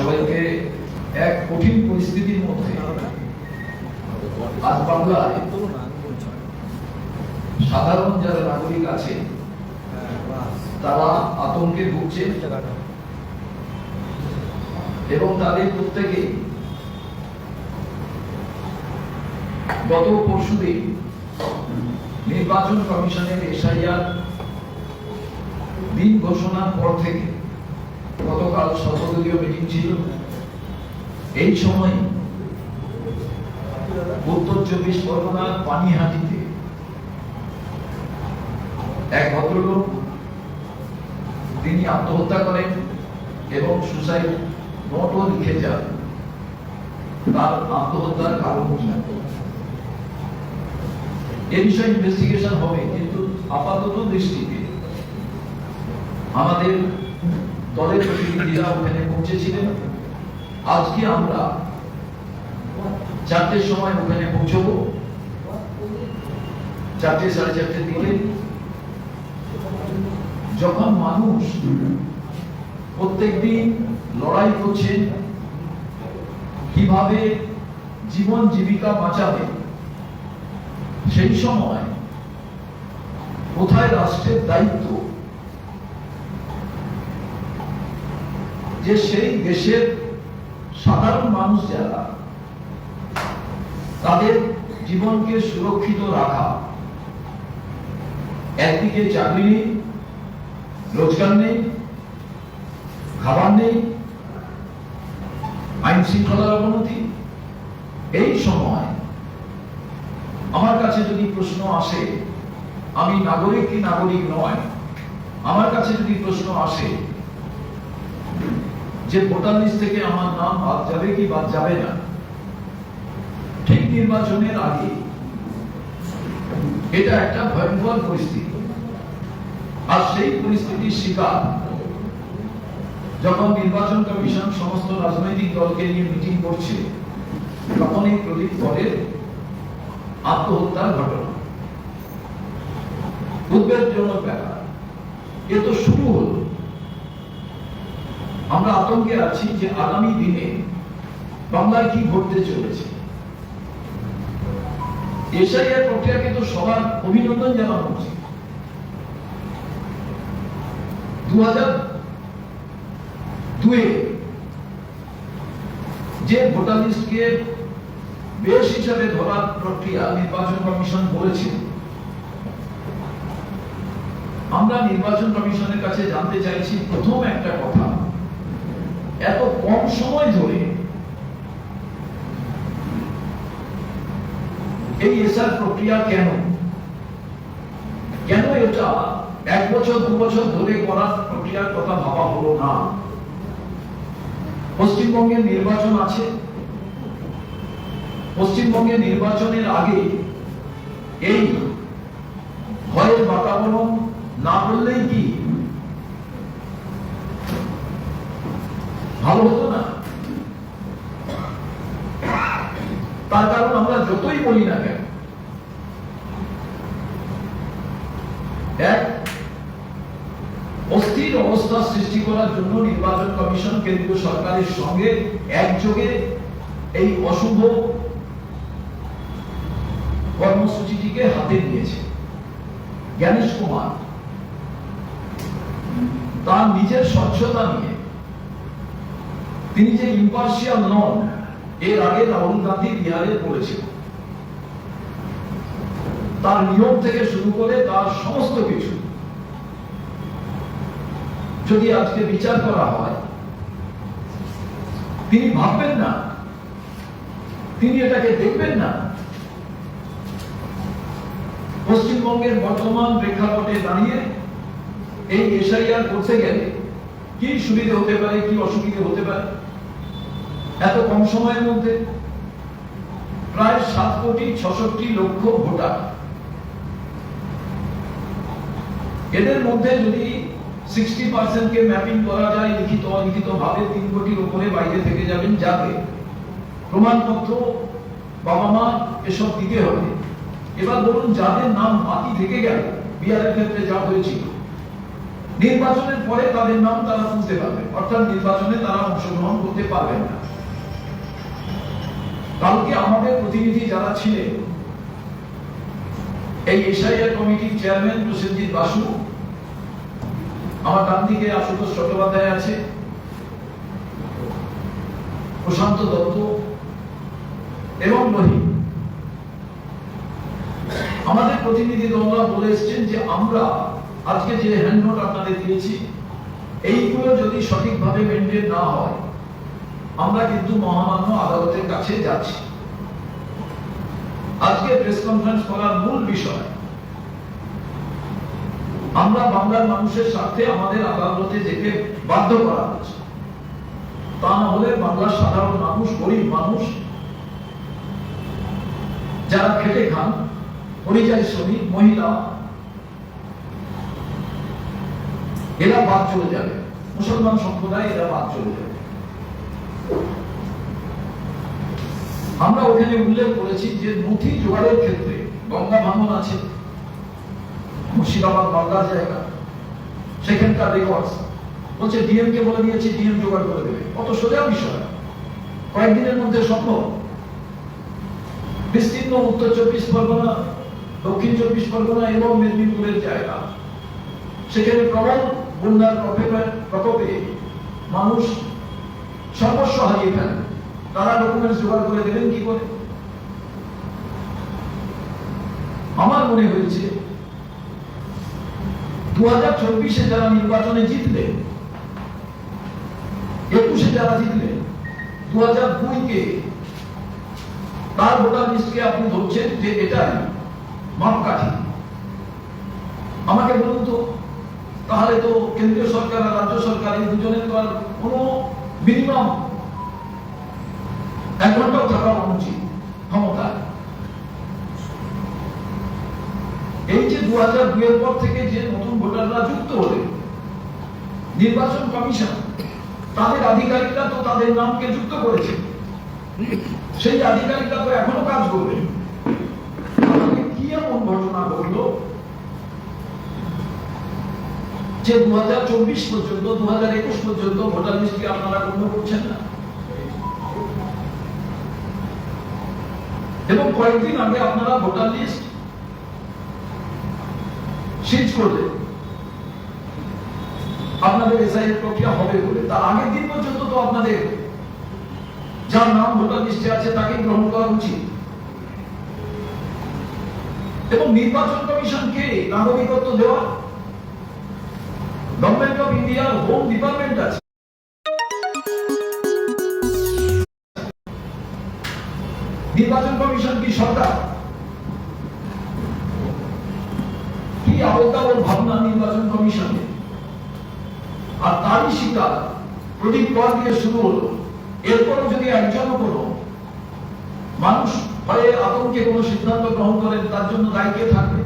সবাইকে এক কঠিন পরিস্থিতির মধ্যে আজ সাধারণ যারা নাগরিক আছে, তারা আতঙ্কে ভুগছে এবং তাদের প্রত্যেকে গত পরশুদিন নির্বাচন কমিশনের এসআইআর দিন ঘোষণার পর থেকে গতকাল সর্বদলীয় মিটিং ছিল। এই সময় উত্তর চব্বিশ পরগনার পানিহাটিতে এক ভদ্রলোক, তিনি আত্মহত্যা করেন এবং সুসাইড নোটও লিখে যান। তার আত্মহত্যার কারণ কি? এ বিষয়ে ইনভেস্টিগেশন হবে, কিন্তু আপাতত দৃষ্টিতে আমাদের দলের প্রতিনিধিরা ওখানে পৌঁছেছিলেন। আজকে আমরা চারটের সময় ওখানে পৌঁছবো। চারটে সাড়ে চারটের দিকে। যখন মানুষ প্রত্যেকদিন লড়াই করছে, কীভাবে জীবন জীবিকা বাঁচাবে, সেই সময় কোথায় রাষ্ট্রের দায়িত্ব যে সেই দেশের সাধারণ মানুষ যারা, তাদের জীবনকে সুরক্ষিত রাখা, একদিকে চাকরি নেই, রোজগার নেই, খাবার নেই আইন শৃঙ্খলার অবনতি, এই সময় আমার কাছে যদি প্রশ্ন আসে, আমি নাগরিক কি নাগরিক নয়, আমার কাছে যদি প্রশ্ন আসে যে ভোটার লিস্ট থেকে আমার নাম বাদ যাবে কি বাদ যাবে না? ঠিক নির্বাচনের আগে এটা একটা ভয়ঙ্কর পরিস্থিতি। আর সেই পরিস্থিতির শিকার যখন নির্বাচন কমিশন সমস্ত রাজনৈতিক দলকে নিয়ে মিটিং করছে, তখনই প্রদীপ করের আত্মহত্যার ঘটনা। উদ্বেগজনক ব্যাপার। এ তো শুরু হলো। আমরা আতঙ্কে আছি যে আগামী দিনে বাংলায় কি ঘটতে চলেছে। এসআইআর প্রক্রিয়াকে তো সবার অভিনন্দন জানানো উচিত। দু হাজার দুয়ে যে ভোটার লিস্টকে বেশ হিসাবে ধরার প্রক্রিয়া নির্বাচন কমিশন বলেছিল আমরা নির্বাচন কমিশনের কাছে জানতে চাইছি প্রথম একটা কথা। এত কম সময় ধরে এই এসআর প্রক্রিয়া কেন? কেন এটা এক বছর, দু বছর ধরে করার প্রক্রিয়ার কথা ভাবা হলো না? পশ্চিমবঙ্গের নির্বাচন আছে। পশ্চিমবঙ্গের নির্বাচনের আগে এই ভয়ের বাতাবরণ না বললেই কি? ভালো হতো না। তার কারণ আমরা যতই বলি না কেন, এক, অস্থির অবস্থা সৃষ্টি করার জন্য নির্বাচন কমিশন কেন্দ্রীয় সরকারের সঙ্গে একযোগে এই অশুভ কর্মসূচিটিকে হাতে নিয়েছে। জ্ঞানেশ কুমার, তার নিজের স্বচ্ছতা নিয়ে তিনি যে ইম্পার্শিয়াল নন এর আগে রাহুল গান্ধী বিহারে বলেছিল তার নিয়ম থেকে শুরু করে তার সমস্ত কিছু। যদি আজকে বিচার করা হয়, তিনি ভাববেন না। তিনি এটাকে দেখবেন না। পশ্চিমবঙ্গের বর্তমান প্রেক্ষাপটে দাঁড়িয়ে এই এসআইআর করতে গেলে কি সুবিধা হতে পারে, কি অসুবিধা হতে পারে? কম সময়ের মধ্যে প্রায় সাত কোটি ছষট্টি লক্ষ ভোটার। এদের মধ্যে যদি সিক্সটি পার্সেন্টকে ম্যাপিং করা যায় লিখিত অলিখিত ভাবে তিন কোটির উপরে বাইরে থেকে যাবেন, যাবে। প্রমাণপত্র বাবা মা এসব দিতে হবে। এবার বলুন, যাদের নাম বাকি থেকে গেল, বিহারের ক্ষেত্রে যা হয়েছিল, নির্বাচনের পরে তাদের নাম তারা তুলতে পারবে, অর্থাৎ নির্বাচনে তারা অংশগ্রহণ করতে পারবেন না। কালকে আমাদের প্রতিনিধি যারা ছিলেন, এই এসআইআর কমিটির চেয়ারম্যান প্রসেনজিৎ বাসু, আমার ডান দিকে আশুতোষ চট্টোপাধ্যায় আছে, প্রশান্ত দত্ত এবং রহিম আমাদের প্রতিনিধি দলরা বলে এসছেন যে আমরা আজকে যে হ্যান্ড নোট আপনাদের দিয়েছি, এইগুলো যদি সঠিকভাবে মেনটেন না হয় আমরা কিন্তু মহামান্য আদালতের কাছে যাচ্ছি। আজকে প্রেস কনফারেন্স করার মূল বিষয়, আমরা বাংলার মানুষের স্বার্থে আমাদের আদালতে যেতে বাধ্য করা হচ্ছে। তা না হলে বাংলার সাধারণ মানুষ, গরিব মানুষ, যারা খেটে খান, পরিযায়ী শ্রমিক, মহিলা, এরা বাদ চলে যাবে। মুসলমান সম্প্রদায় এরা বাদ চলে যাবে। আমরা ওখানে উল্লেখ করেছি যে নথি জোগাড়ের ক্ষেত্রে গঙ্গা ভাঙন আছে। মুর্শিদাবাদ মালদার জায়গা। সেখানকার রেকর্ডস বলছে ডিএম কে বলে দিয়েছি ডিএম জোগাড় করে দেবে। কত সোজা বিষয় কয়েকদিনের মধ্যে সম্ভব। বিস্তীর্ণ উত্তর চব্বিশ পরগনা, দক্ষিণ চব্বিশ পরগনা এবং মেদিনীপুরের জায়গা। সেখানে প্রবল বন্যার প্রকোপে মানুষ সর্বস্ব হারিয়ে ফেলে। তারা ডকুমেন্টস জোগাড় করে দেবেন কি করে? আমার মনে হয়েছে দু হাজার চব্বিশে যারা নির্বাচনে জিতলেন একুশে যারা জিতলেন দু হাজার দুইকে তার ভোটার লিস্টকে আপনি ধরছেন যে এটাই মাপকাঠি। আমাকে বলুন তো, তাহলে তো কেন্দ্রীয় সরকার আর রাজ্য সরকার এই দুজনের তো আর কোনো মিনিমাম এক ঘন্টাও থাকা উচিত ক্ষমতায় এই যে দু হাজার দুয়ের পর থেকে যে নতুন ভোটাররা যুক্ত হলেন নির্বাচন কমিশন, তাদের আধিকারিকরা তো তাদের নামকে যুক্ত করেছে। সেই আধিকারিকরা তো এখনও কাজ করবে। কি এমন ঘটনা ঘটলো? যে দু হাজার চব্বিশ পর্যন্ত দু হাজার একুশ পর্যন্ত ভোটার লিস্টকে আপনারা গণ্য করছেন না। এবং কয়েকদিন আগে আপনারা ভোটার লিস্ট সিজ করলেন। আপনাদের এসআইয়ের প্রক্রিয়া হবে বলে। তার আগের দিন পর্যন্ত তো আপনাদের যার নাম ভোটার লিস্টে আছে তাকে গ্রহণ করা উচিত। এবং নির্বাচন কমিশনকে নাগরিকত্ব দেওয়া? গভর্নমেন্ট অফ ইন্ডিয়ার হোম ডিপার্টমেন্ট আছে। নির্বাচন কমিশন কি সরকার? কি আবদাবর ভাবনা নির্বাচন কমিশনে? আর তারই শিকার প্রদীপ কর দিয়ে শুরু হলো। এরপরও যদি একজনও কোনো মানুষ ভয়ে আতঙ্কে কোনো সিদ্ধান্ত গ্রহণ করেন, তার জন্য দায়ী কে থাকবে?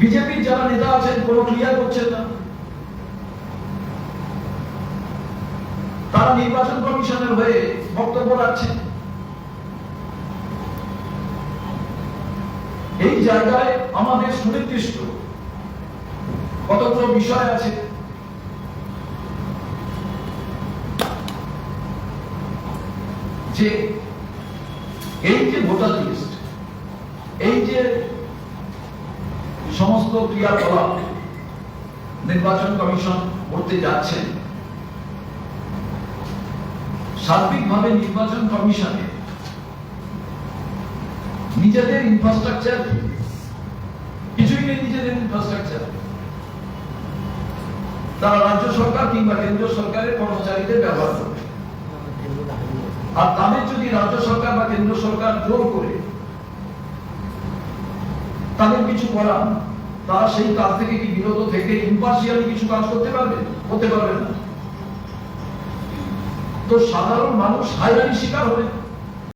বিজেপির যারা নেতা আছেন, কোনো ক্লিয়ার করছেন না। তারা নির্বাচন কমিশনের হয়ে বক্তব্য রাখছেন এই জায়গায় আমাদের সুনির্দিষ্ট কতগুলো বিষয় আছে। যে এই যে ভোটার লিস্ট, এই যে সমস্ত ক্রিয়াকলাপ নির্বাচন কমিশন করতে যাচ্ছেন সার্বিকভাবে নির্বাচন কমিশনে নিজেদের ইনফ্রাস্ট্রাকচার কিছুই নেই নিজেদের ইনফ্রাস্ট্রাকচার তারা রাজ্য সরকার কিংবা কেন্দ্রীয় সরকারের কর্মচারীদের ব্যবহার করবে আর তাদের যদি রাজ্য সরকার বা কেন্দ্র সরকার জোর করে তাদের কিছু করান, তারা সেই কাজ থেকে কি বিরত থেকে ইম্পার্সিয়ালি কিছু কাজ করতে পারবে? হতে পারবে না। তো সাধারণ মানুষ হাইরানির শিকার হবে।